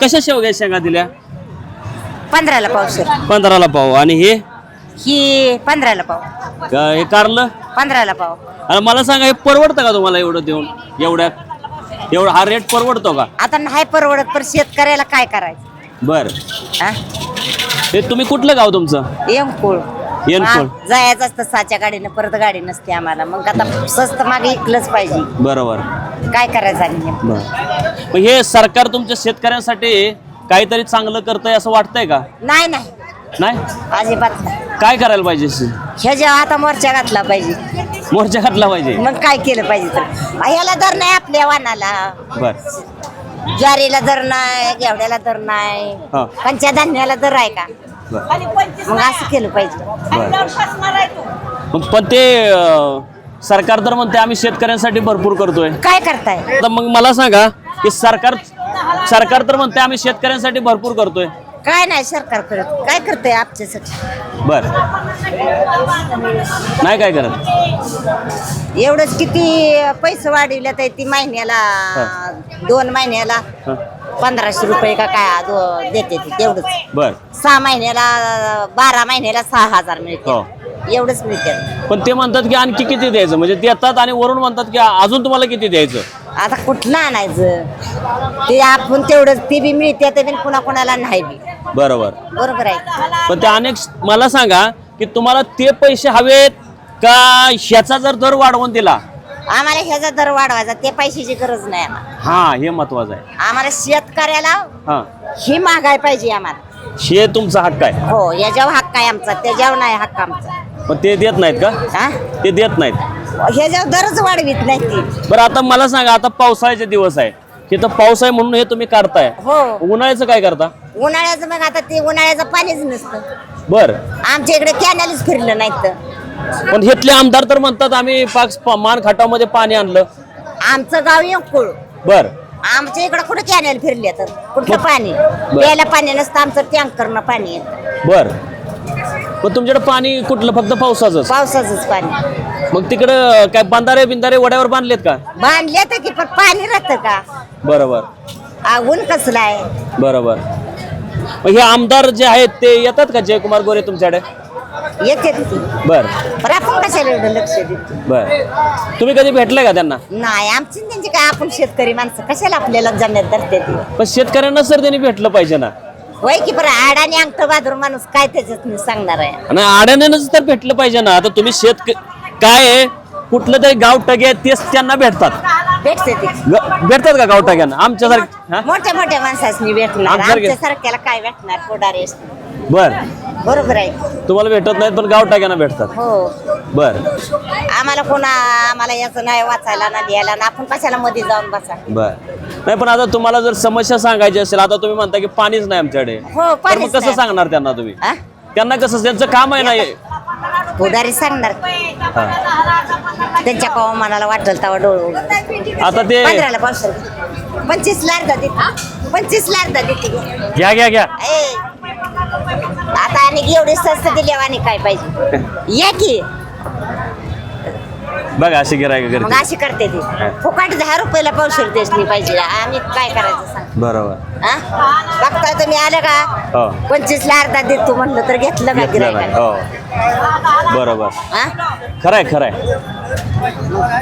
कशा शेवग्या शेंगा दिल्या? पंधराला पावशेर पंधराला पाव. आणि हे? ही पंधराला पाव. का- हे कारलं? पंधराला पाव. आणि मला सांगा हे परवडतं का तुम्हाला एवढं देऊन? एवढ्या एवढा हा रेट परवडतो का? आता नाही परवडत पण शेतकऱ्याला काय करायचं? बर. हा? हे तुम्ही कुठलं गाव तुमचं? येमकुळ येमकुळ. हा, जायचं असतं साच्या गाडीनं परत गाडी नसते आम्हाला. मग आता स्वस्त मागे इकलंच पाहिजे. बरोबर. काय करायचं आणि? बर. मग हे सरकार तुमच्या शेतकऱ्यांसाठी काहीतरी चांगलं करतंय असं वाटतंय का? नाही नाही. नाही? अजिबात नाही. काय करायला पाहिजे ह्या जेव्हा आता मोर्चा घातला पाहिजे. मोर्चा घातला पाहिजे? मग काय केलं पाहिजे तर? ह्याला दर नाही आपल्या वानाला. बर. ज्वारीला दर नाही घेवड्याला दर नाही. हा. पंचधान्याला दर आहे का? बर. मग असं केलं पाहिजे. मग पण ते अं, सरकार तर म्हणते आम्ही शेतकऱ्यांसाठी भरपूर करतोय. काय करताय? आता मग मला सांगा की सरकार सरकार तर म्हणते आम्ही शेतकऱ्यांसाठी भरपूर करतोय. काय नाही सरकार करत. काय करतंय आमच्यासाठी? बर. नाही काय करत? एवढंच किती पैसे वाढवल्यात आहे ती महिन्याला दोन महिन्याला. हं. पंधराशे रुपये का काय दो- देते ती तेवढंच. बर. सहा महिन्याला बारा महिन्याला सहा हजार हो. मिळते एवढंच मिळते. पण ते म्हणतात की आणखी किती द्यायचं? म्हणजे देतात आणि वरून म्हणतात की अजून तुम्हाला किती द्यायचं? आता कुठलं आणायचं? ते आपण तेवढंच ते बी मिळते ते बी पुन्हा कोणाला नाही बी. बरोबर. बरोबर आहे. पण ते अनेक मला सांगा की तुम्हाला ते पैसे हवेत का ह्याचा जर दर वाढवून दिला? आम्हाला ह्याचा दर वाढवायचा ते पैशाची गरज नाही आम्हाला. हा हे महत्वाचं आहे. आम्हाला शेतकऱ्याला हा. ही महागाय पाहिजे आम्हाला. हे तुमचा हक्क आहे. हो याच्यावर हक्क आहे आमचा त्याच्यावर नाही हक्क आमचा. पण ते देत नाहीत का? हा? ते देत नाहीत. ह्याच्यावर दरच वाढवीत नाही ती. बरं आता मला सांगा आता पावसाळ्याचे दिवस आहे. तिथं पाऊस आहे म्हणून हे तुम्ही काढताय. हो. उन्हाळ्याचं काय करता? उन्हाळ्याचं मग आता ते उन्हाळ्याचं पाणीच नसतं. बर. आमच्या इकडे कॅनलच फिरलं नाही तर. पण हेतले आमदार तर म्हणतात आम्ही पाक प- मान खाटामध्ये पाणी आणलं. आमचं गाव येकुळ बर. आमच्या इकडे कुठं कॅनल फिरले तर? कुठलं पाणी? प्यायला पाणी नसतं आमचं टँकरनं पाणी येतं. बर. पण तुमच्याकडे पाणी कुठलं? फक्त पावसाचंच? पावसाचंच पाणी. मग तिकडं काय बंधारे बिंधारे वड्यावर बांधलेत का? बांधले तर की पण पाणी राहतं का? बरोबर. आ, ऊन कसलं आहे? बरोबर. मग हे आमदार जे आहेत ते येतात का? जयकुमार गोरे तुमच्याकडे? येते बर. पण आपण कशाला एवढं लक्ष देतो बर. तुम्ही कधी भेटले का त्यांना? नाही आमची न त्यांची काय आपण शेतकरी माणसं कशाला आपल्याला जन्नत धरते ती पण शेतकऱ्यांना सर त्यांनी भेटलं पाहिजे ना. होय की बरं आडाने अंगठ बाजूर माणूस काय त्याच्यात मी सांगणार आहे? आणि आड्यानेच तर भेटलं पाहिजे ना. आता तुम्ही शेत काय आहे? कुठलं तरी गाव टगे तेच त्यांना भेटतात. भेटते ती. ग- भेटतात का गाव टग्यांना? आमच्यासारखे मोठ्या मोठ्या माणसासनी भेटणार. आमच्यासारखे- काय भेटणार? पुढारी बर. बरोबर आहे. तुम्हाला भेटत नाहीत पण गाव टाक्यांना भेटतात. हो. बर. आम्हाला कोणा आम्हाला याचं नाही वाचायला ना द्यायला ना आपण कशाला मध्ये जाऊन बसा? बर. नाही पण आता तुम्हाला जर समस्या सांगायची असेल आता तुम्ही म्हणता की पाणीच नाही आमच्याकडे. हो तर मग पाणीच कसं नाही. सांगणार त्यांना तुम्ही? हा? त्यांना कसं त्यांचं काम आहे ना हे. पुढारी सांगणार. हा. त्यांच्या कवा मनाला वाटेल तेव्हा डोळ आता ते पंधराला पावसाळ पंचवीस ला अर्धा देते. पंचवीस ला अर्धा देते. घ्या घ्या घ्या. ए, आता आणि एवढी स्वस्त दिल्यावर आणि काय पाहिजे? या की. बघा अशी गिरायक मग करते. अशी करते ती. फुकाट दहा रुपयाला पावशेर देशनी पाहिजे आम्ही काय करायचं सांग. बरोबर. हा? बघताय तुम्ही आलं हो. का पंचवीस ला अर्धा देतो म्हणलं तर घेतलं का घेतलं नाही. गिरायकाने? हो. बरोबर. हा? खरंय खरंय.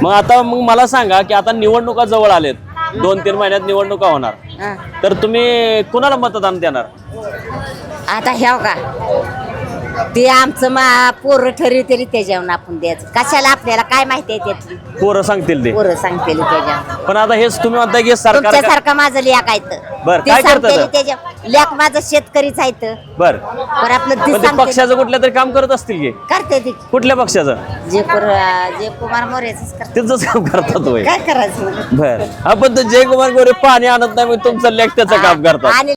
मग आता मग मला सांगा की आता निवडणुका जवळ आलेत. दोन तीन महिन्यात निवडणुका होणार. हा. तर तुम्ही कुणाला मतदान देणार? आता ह्याव का? ते आमचं मा पोरं ठरवते त्याच्यावर आपण द्यायचं. कशाला आपल्याला काय माहिती आहे त्यातली? पोरं सांगतील ते. पोरं सांगते त्याच्यावर पण आता हेच तुम्ही म्हणताय की सरकार तुमच्यासारखं माझं लेख आहे बरं, ते काय करतं सांगतेली तर? त्याच्या लेख माझं शेतकरीच आहे तर बर. पण आपलं ते पण ते सांगते पक्षाचं कुठल्या तरी काम करत असतील की? करते ती. कुठल्या पक्षाचं? जे कुर- जे कुमार मोरेच करते त्यांचंच काम करतात काय करायचं? बर. आपण तर जयकुमार गोरे पाणी आणत नाही मग तुमचं लेख त्याचं काम करतात. आणि